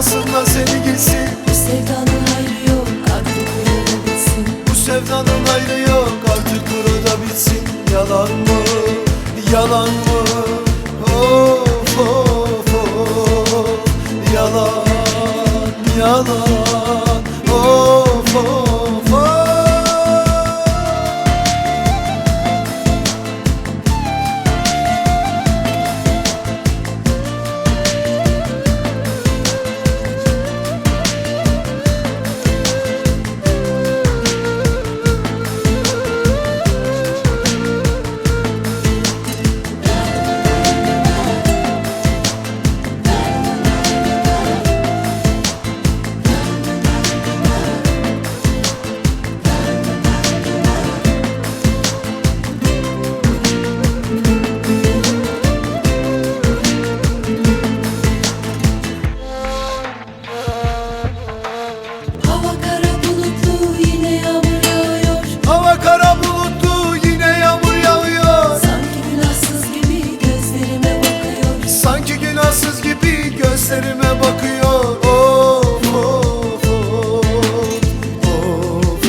alsın da seni gitsin. Bu sevdanın hayrı yok artık burada bitsin Bu sevdanın ayrı yok artık burada bitsin Yalan mı, yalan mı gözlerime bakıyor. Of of of Of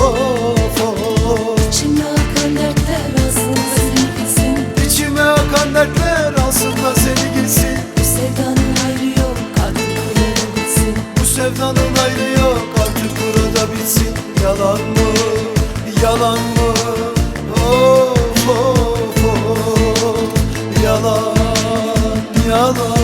of. Of İçimde akan dertler aslında seni bilsin İçime akan dertler alsın da seni gitsin Bu sevdanın hayrı yok artık burada bitsin Bu sevdanın ayrı yok artık burada bitsin Yalan mı, yalan mı? Of of of. Yalan, yalan